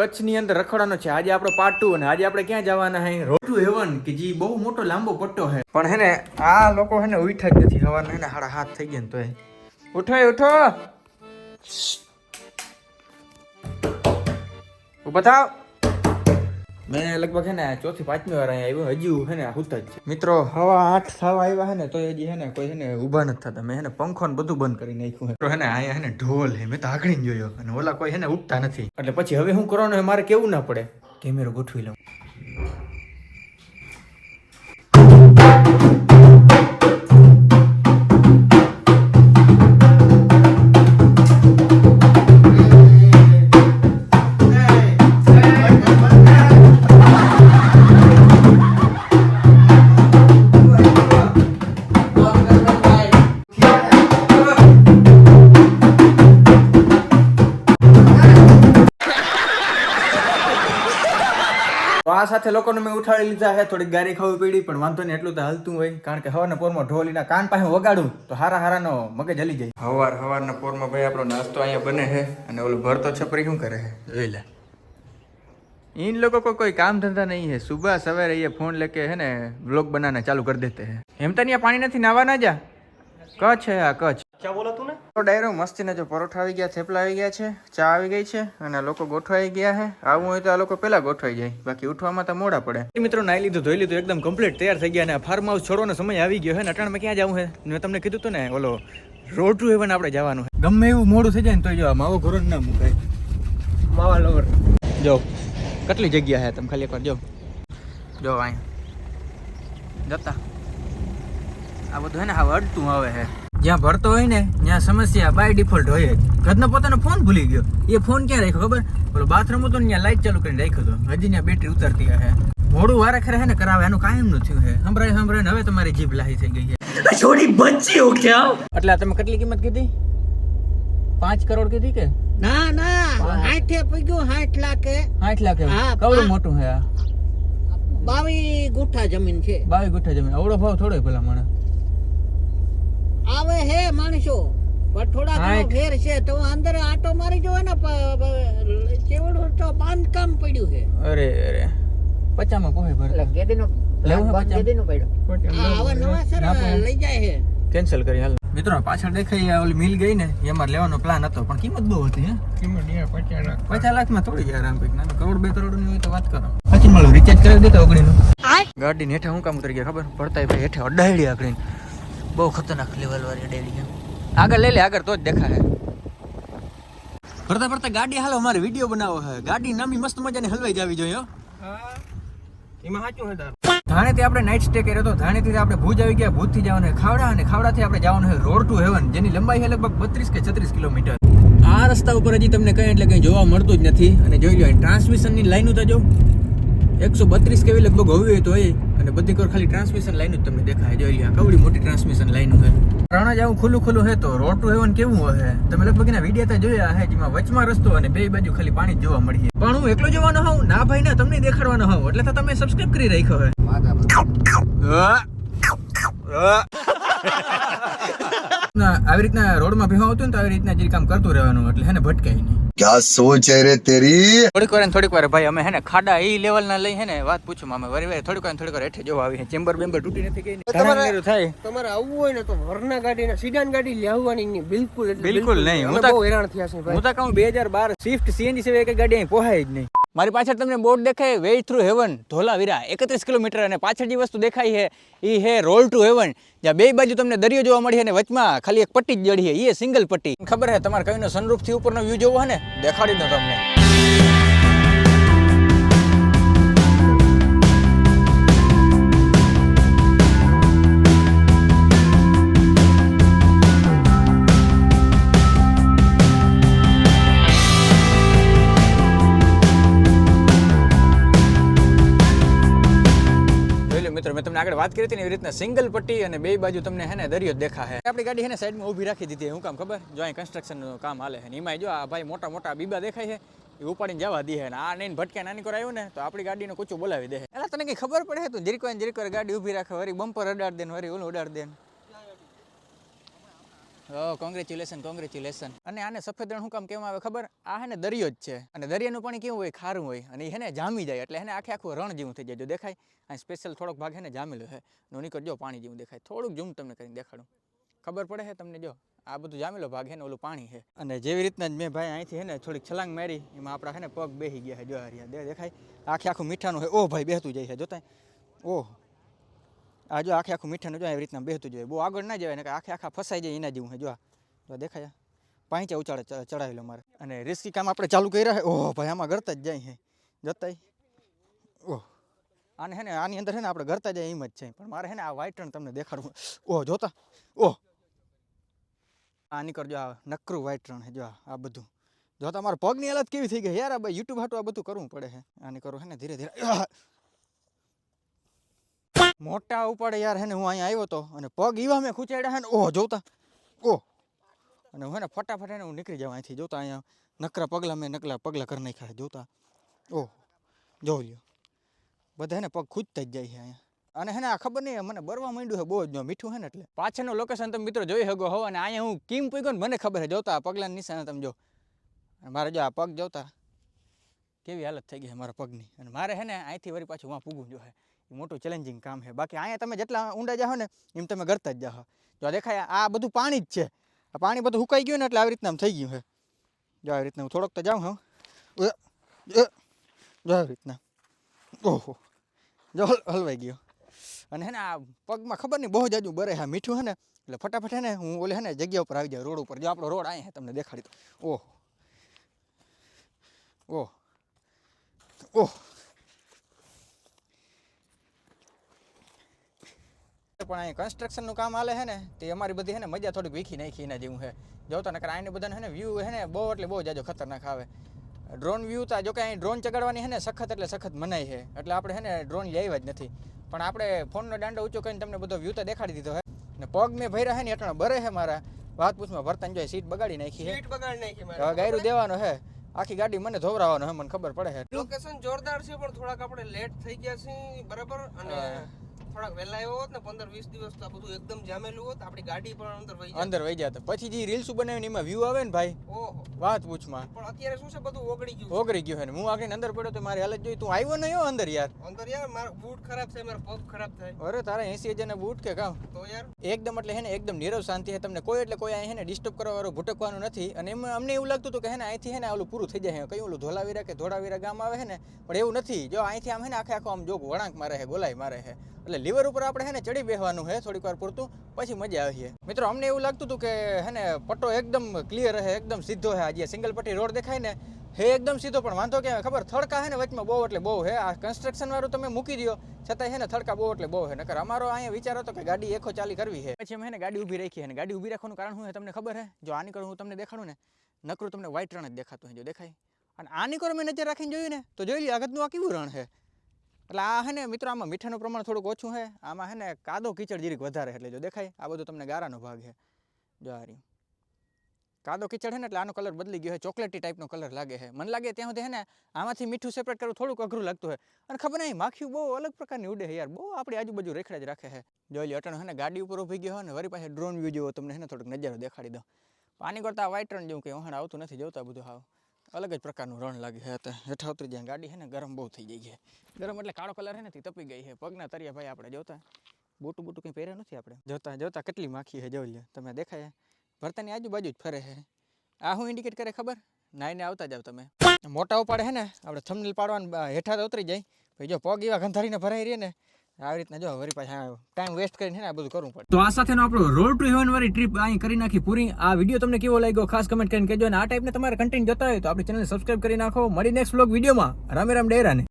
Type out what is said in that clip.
કચ્છની અંદર રખડવાનો છે. આજે આપણો પાર્ટ ટુ અને આજે આપણે ક્યાં જવાના હે? રોડ ટુ હેવન, કે જે બહુ મોટો, લાંબો પટ્ટો હે. પણ હે ને, આ લોકો હે ને ઉઠા જ નથી. હવાના હે હાડા હાથ થઈ ગયા ને તોય. ઉઠો ઉઠો! ઊભા મેં લગભગ હે ને ચોથી પાંચમી વાર અહીંયા આવ્યો હજી હે ને હુત જ છે. મિત્રો હવા આઠ થવા આવ્યા હે ને તો હજી હે ને કોઈ હે ને ઊભા નથી થતા. મેં હે ને પંખો ને બધું બંધ કરી નાખ્યું તો હે ને અહીંયા હે ને ઢોલ હે મેં તો આકડીને જોયો. અને ઓલા કોઈ હે ને ઉઠતા નથી. એટલે પછી હવે હું કરવાનું ને મારે કેવું ના પડે? કેમેરો ગોઠવી લઉં. આ સાથે લોકોને મેં ઉઠાડી લીધા છે થોડીક ગારી ખાવી પડી પણ વાંધો નહીં એટલું તો હાલતું હોય કારણ કે હવારના પોરમાં ઢોલીના કાન પાસે વગાડું તો હારા હારાનો મગજ હલી જાય હવાર હવારના પોરમાં ભાઈ આપણો નાસ્તો અહીંયા બને છે અને ઓલું ભરતો છપરી શું કરે છે જોઈ લે इन लोगों को कोई काम धंधा नहीं है सुबह सवेरे ये फोन लेके है ने व्लॉग बनाना चालू कर देते हैं हेमता नहीं पानी નથી નાવા ના જા કચ્છ है આ કચ્છ क्या बोला तूने તો ડાયરો મસ્તીના જો પરોઠા આવી ગયા થેપલા આવી ગયા છે ચા આવી ગઈ છે અને લોકો ગોઠવાઈ ગયા છે આવું હોય તો આ લોકો પહેલા ગોઠવાઈ જાય બાકી ઉઠવામાં તો મોડા પડે. મિત્રો નાઈ લીધું ધોઈ લીધું એકદમ કમ્પ્લીટ તૈયાર થઈ ગયા અને ફાર્મ હાઉસ છોડવાનો સમય આવી ગયો છે ને અટાણમાં ક્યાં જવું છે મેં તમને કીધું હતું ને ઓલો રોડ ટુ હેવન આપણે જવાનું છે ગમે એવું મોડું થઈ જાય ને તો જો માવો ઘોરો ના મુકાય. માવા લોવર જો કેટલી જગ્યા છે તમે ખાલી એકવાર જો. જો અહીં જતા. આ બધું હે ને હવે અડતું આવે છે જ્યાં ભરતો હોય ને ત્યાં સમસ્યા બાય ડિફોલ્ટ હોય જ. ઘરનો પોતાનો ફોન ભૂલી ગયો. એ ફોન ક્યાં રાખ્યો ખબર? બોલો બાથરૂમ હતો ને ત્યાં લાઇટ ચાલુ કરીને રાખ્યો હતો. હજી ત્યાં બેટરી ઉતરતી હે. મોડું વારે ખરે ને કરાવે. એનું કાયમનું થયું છે સંભળાય સંભળાય હવે તમારી જીભ લાહી થઈ ગઈ છે. છોડી બચ્ચી ક્યાં એટલે તમે કેટલી કિંમત કીધી? પાંચ કરોડ કીધી કે? ના ના. હાઠે પગ્યું હાઠ લાખે. હાઠ લાખે? કવડું મોટું છે બાવી ગુઠા જમીન છે. બાવી ગુઠા જમીન. અવડો ભાવ થોડો પેલા મને આવે હે માણસો. થોડા ફેર છે તો અંદર આટો મારી જો ને ચેવડું તો બાંધકામ પડ્યું છે. અરે અરે. પચામાં પોહે ભર લેવું હે પચામાં? આ આવા નવા સર લઈ જાય છે કેન્સલ કરી હાલ. મિત્રો પાછળ દેખાઈ ઓલી મિલ ગઈ ને એમાં લેવાનો પ્લાન હતો પણ કિંમત બહુ હતી હે. પચાસ લાખ. માં થોડી જાય કંઈક ના કરોડ બે કરોડની હોય તો વાત કરો. પછી મારું રિચાર્જ કરી દેતા ઓગણી નું ગાડી ને હેઠે હું કામ ઉતરી ગયા ખબર? પડતા ભાઈ હેઠે અડાડી આગળ બહુ ખતરનાક લેવલ વાળી અડાડી આગળ લઈ લે આગળ તો જ દેખાય. ફરતા ફરતા ગાડી હાલો મારે વીડિયો બનાવો હે ગાડી નામી મસ્ત મજાની હલવાઈ જાવી જોઈએ હો. એમાં સાચું હે તાર. ધાણેથી આપણે નાઇટ સ્ટે કર્યો તો ધાણેથી આપણે ભુજ આવી ગયા ભુજથી જવાનું છે ખાવડા અને ખાવડાથી આપણે જવાનું છે રોડ ટુ હેવન જેની લંબાઈ છે લગભગ બત્રીસ કે છત્રીસ કિલોમીટર. આ રસ્તા ઉપર હજી તમને કઈ એટલે કઈ જોવા મળતું જ નથી. અને જોઈ લો ટ્રાન્સમિશનની લાઈન તો જો એકસો બત્રીસ કેવી લગભગ હોવી હોય તો હોય અને બધી કોર ખાલી ટ્રાન્સમિશન લાઈન જ તમને દેખાય. જોઈ લો કવડી મોટી ટ્રાન્સમિશન લાઈન છે. રણ જ આવું ખુલ્લું ખુલ્લું છે તો રોડ ટુ હેવન કેવું હોય તમે લગભગ એના વીડિયો તો જોયા હે જેમાં વચમાં રસ્તો અને બે બાજુ ખાલી પાણી જોવા મળીએ. પણ હું એકલો જોવાનો હોઉં? ના ભાઈ ના તમને દેખાડવાનો હોઉં. એટલે તો તમે સબસ્ક્રાઇબ કરી રાખ્યો હે ના આવી રીતના રોડમાં ભેહું આવતું ને તો આવી રીતના જે કામ કરતું રહેવાનું એટલે હે ને ભટકાય નહીં. ક્યાં સોચ હે રે તેરી? થોડીક વાર થોડીક વાર ભાઈ અમે હે ને ખાડા એ લેવલ ના લઈ હે ને વાત પૂછું અમે વરી વરી થોડીક વાર થોડીક વાર હેઠે જોવા આવી ચેમ્બર બેમ્બર તૂટી નથી ગઈ તમારે થાય. તમારે આવવું હોય ને તો વરના ગાડી ને સિડાન ગાડી લેવાની નહીં. બિલકુલ બિલકુલ નહીં. હું તો હેરાન થયા છે ભાઈ. હું તો કહું 2012 સ્વિફ્ટ સીએનજી સિવાય એક ગાડી અહીં પહોંચાય જ નહીં. મારી પાછળ તમને બોર્ડ દેખાય વે થ્રુ હેવન ધોલાવીરા, એકત્રીસ કિલોમીટર અને પાછળ જે વસ્તુ દેખાય છે એ હે રોલ ટુ હેવન જ્યાં બે બાજુ તમને દરિયો જોવા મળી અને વચમાં ખાલી એક પટ્ટી જ જડી છે એ સિંગલ પટ્ટી. ખબર છે, તમારે કઈનો સનરૂફથી ઉપરનો વ્યૂ જોવો ને, દેખાડી દો તમને. મેં તમને આગળ વાત કરી હતી ને એવી રીતના સિંગલ પટ્ટી અને બે બાજુ તમને હે ને દરિયો દેખાશે. આપણી ગાડી હે ને સાઈડમાં ઊભી રાખી દીધી હું કામ ખબર? જો અહીં કન્સ્ટ્રક્શનનું કામ હાલે છે એમાં જો આ ભાઈ મોટા મોટા બીબા દેખાય છે, એ ઉપાડીને જવા દે ને આ નહીં ભટકે નાની કોર આવ્યું ને, તો આપણી ગાડીને કૂચું બોલાવી દે એટલે તને કંઈ ખબર પડે? તું જરીક જરીક ગાડી ઊભી રાખે વરી બમ્પર અડાડ દે વરી ઓલું અડાડ દે કોંગ્રેચ્યુલેશન કોંગ્રેચ્યુલેશન અને આને સફેદ રણ શું કામ કેવા આવે ખબર? આ હે ને દરિયો જ છે. અને દરિયાનું પાણી કેવું હોય? ખારું હોય. અને એને જામી જાય. એટલે એને આખે આખું રણ જેવું થઈ જાય. જો દેખાય? આ સ્પેશિયલ થોડોક ભાગ હે ને જામેલો છે નો નીકળ જો પાણી જેવું દેખાય. થોડુંક જૂમ તમને કરીને દેખાડું. ખબર પડે છે તમને જો? આ બધું જામેલો ભાગ છે ને ઓલું પાણી છે અને જેવી રીતના જ મેં ભાઈ અહીંથી હે ને થોડીક છલાંગ મારી. એમાં આપણા હે ને પગ બેસી ગયા છે જો હરિયા દેખાય? આખે આખું મીઠાનું હોય ઓ ભાઈ બેસતું જાય છે જોતા ઓહ આ જો આખે આખું મીઠાનું જો એવી રીતના બેહતું જોઈએ બહુ આગળ ના જવાય ને કે આખે આખા ફસાઈ જાય એના જેવું છે જો આ. દેખાય પાંચે ઉચાળે ચડાવેલો મારે. અને રિસ્કી કામ આપણે ચાલુ કર્યા છે ઓહ, ભાઈ, આમાં ગરતા જ જાય છે જતાય. ઓહ. આને હે ને, આની અંદર છે ને આપણે ગરતા જાય એમ જ છે. પણ મારે હે ને આ વ્હાઈટ રણ તમને દેખાડવું. ઓહ, જોતા. ઓહ. આ નીકળજો, આ નકરું વ્હાઈટ રણ છે જો આ બધું. જો તમારા પગની હાલત કેવી થઈ ગઈ યાર આ ભાઈ યુટ્યુબ હાટું આ બધું કરવું પડે છે આની કરું હે ને ધીરે ધીરે! મોટા ઉપાડે યાર હે ને, હું અહીંયા આવ્યો હતો અને પગ એવા મેં ખૂંચાડ્યા હે ને, ઓહ, જોતા, ઓહ. અને હું હે ને, ફટાફટ એને હું નીકળી જાઉં અહીંથી, જોતા અહીંયા, નકરા પગલા, મેં નકલા પગલા કરી નાખ્યા જોતા. ઓહ જોઈ લ્યો. બધા હે ને, પગ ખૂંચતા જ જાય છે અહીંયા. અને હે ને, આ ખબર નહીં, મને બરવા માંડ્યું છે બહુ જ મીઠું હે ને, એટલે. પાછળનું લોકેશન તમે મિત્રો જોઈ શકો હો, અને અહીંયા હું કેમ પૂગ્યો ને, મને ખબર છે જોતા પગલાં નિશાને તમે જો. મારે જો આ પગ જોતા, કેવી હાલત થઈ ગઈ મારા પગની. અને મારે હે ને, અહીંથી વળી પાછું વાં પૂગવું જોઈએ મોટું ચેલેન્જિંગ કામ છે. બાકી અહીંયા તમે જેટલા ઊંડા જાઓ ને, એમ તમે કરતા જ જાઓ. જો દેખાય, આ બધું પાણી જ છે. આ પાણી બધું સુકાઈ ગયું ને એટલે આવી રીતના થઈ ગયું છે. જો આવી રીતના હું થોડોક તો જાઉં, હા. જો આવી રીતના. ઓહો. જો હલવાઈ ગયો. અને હે ને આ પગમાં ખબર નહીં, બહુ જાજુ બરે હા મીઠું હે ને, એટલે ફટાફટ હે ને હું ઓલે હે ને જગ્યા ઉપર આવી જાઉં, રોડ ઉપર. જો આપણો રોડ અહીંયા તમને દેખાડી દઉં. ઓહ. ઓહ. ઓહ. પણ અહીં કન્સ્ટ્રક્શનનું કામ હાલે છે ને તે અમારી બધી છે ને મજા થોડીક વીખી નાખી એના જેવું છે. જોતા નકર આને બધાને છે ને વ્યૂ છે ને બહુ એટલે બહુ જાજો ખતરનાક આવે. ડ્રોન વ્યૂ તા જો કે અહીં ડ્રોન ચગાડવાની છે ને સખત એટલે સખત મનાય છે. એટલે આપણે છે ને ડ્રોન લેવા જ નથી. પણ આપણે ફોનનો દાંડો ઊંચો કરીને તમને બધો વ્યૂ તો દેખાડી દીધો છે. ને પગ મેં ભર્યા છે ને એટલા બરે છે મારા. વાત પૂછમાં વર્તન જોઈએ સીટ બગાડી નાખી છે. સીટ બગાડી નાખી મારે. ગાયરું દેવાનો છે. આખી ગાડી મને ધોવરાવાનો છે મને ખબર પડે છે. લોકેશન જોરદાર છે પણ થોડાક આપણે લેટ થઈ ગયા છે બરાબર? અને હા. થોડાક વહેલા આવ્યો હોત ને પંદર વીસ દિવસ તો આ બધું એકદમ જામેલું હોત આપણી ગાડી પણ અંદર વહી અંદર વહી ગયા પછી જે રીલ્સ બનાવીને એમાં વ્યૂ આવે ને ભાઈ ઓહો. વાત પૂછમાં. પણ અત્યારે શું છે બધું ઓગળી ગયું ઓગળી ગયું છે ને. હું આગળ અંદર પડ્યો તો મારી હાલત જોઈ. તું આવ્યો નહીં અંદર યાર. અંદર યાર મારા બૂટ ખરાબ થાય મારા પગ ખરાબ થાય. અરે તારા એસી હજારના બૂટ કે કામ તો યાર. એકદમ એટલે હે ને એકદમ નીરવ શાંતિ છે તમને કોઈ એટલે કોઈ અહીં ને ડિસ્ટર્બ કરવા વાળું ભૂટકવાનું નથી. અને એમ અમને એવું લાગતું હતું કે હે ને અહીંથી હે ને ઓલું પૂરું થઈ જાય કયું ઓલું ધોલાવીરા કે ધોળાવીરા ગામ આવે છે ને? પણ એવું નથી. જો અહીંથી આમ હે ને આખે આખો આમ જોગ વળાંક મારે છે ગોલાઈ મારે છે એટલે લીવર ઉપર આપણે હે ને ચડી બેસવાનું છે થોડીક વાર પૂરતું, પછી મજા આવી છે મિત્રો, અમને એવું લાગતું હતું કે હે ને પટ્ટો એકદમ ક્લિયર હે, એકદમ સીધો હે. આજે સિંગલ પટ્ટી રોડ દેખાય ને, હે એકદમ સીધો, પણ વાંધો કે ખબર, થડકા હે ને વચમાં બહુ એટલે બહુ હે. આ કન્સ્ટ્રક્શન વાળું તમે મૂકી દો છતાં હે ને થડકા બહુ એટલે બહુ હે. નકર અમારો અહીંયા વિચાર હતો કે ગાડી એકો ચાલી કરવી છે પછી અમે હે ને ગાડી ઊભી રાખી અને ગાડી ઊભી રાખવાનું કારણ શું હે તમને ખબર છે જો આની કરું હું તમને દેખાડું ને, નકરું તમને વ્હાઈટ રણ જ દેખાતું હોય જો દેખાય. અને આની કરું મેં નજર રાખીને જોયું ને, તો જોઈ લે આગળનું આ કેવું રણ છે એટલે આ હે ને મિત્રો, આમાં મીઠાનું પ્રમાણ થોડુંક ઓછું છે આમાં હે ને કાદો કીચડ જીરીક વધારે એટલે જો દેખાય, આ બધું તમને ગારાનો ભાગ છે જો આ રહ્યું. કાદો કિચડ છે ને એટલે આનો કલર બદલી ગયો છે ચોકલેટી ટાઈપનો કલર લાગે છે મને લાગે ત્યાં સુધી હે ને આમાંથી મીઠું સેપરેટ કરવું થોડુંક અઘરું લાગતું હોય અને ખબર નહીં માખ્યું બહુ અલગ પ્રકારની ઉડે છે યાર. બહુ આપણી આજુબાજુ રેખડા જ રાખે છે જોઈ લો અટણ હે ને ગાડી ઉપર ઊભી ગયો હોય ને, વરી પાસે ડ્રોન વ્યૂ જેવો તમને હે ને થોડોક નજારો દેખાડી દો પાણી કરતા વાઇટ રણ જેવું કંઈ વહાણ આવતું નથી, જોતા બધું હાવ. અલગ જ પ્રકારનું રણ લાગે છે અત્યારે હેઠા ઉતરી જાય ગાડી છે ને, ગરમ બહુ થઈ ગઈ છે. ગરમ એટલે કાળો કલર છે ને, તે તપી ગઈ છે. પગના તરિયા ભાઈ આપણે જોતા. બૂટું બૂટું કંઈ પહેર્યા નથી આપણે? જોતા જોતા કેટલી માખી છે, જોઈ લે તમે દેખાય. ભરતાની આજુબાજુ જ ફરે છે. આ હું ઇન્ડિકેટ કરે ખબર? નાઈને આવતા જાવ તમે. મોટા ઉપાડે છે ને, આપણે થમનીલ પાડવાનું હેઠા તો ઉતરી જાય. પછી જો પગ એવા ગંધારીને ભરાઈ રહે ને આવી રીતના જો વરી પાછા ટાઈમ વેસ્ટ કરીને છે ને આ બધું કરવું પડે. તો આ સાથેનો આપણો રોડ ટુ હેવન વાળી ટ્રીપ અહીં કરી નાખી પૂરી. આ વીડિયો તમને કેવો લાગ્યો ખાસ કમેન્ટ કરીને કહેજો અને આ ટાઈપને તમારે કન્ટેન્ટ જોતા હોય તો આપણી ચેનલ સબસ્ક્રાઈબ કરી નાખો. મળી નેક્સ્ટ વ્લોગ વિડીયોમાં. રામે રામ ડેરાને.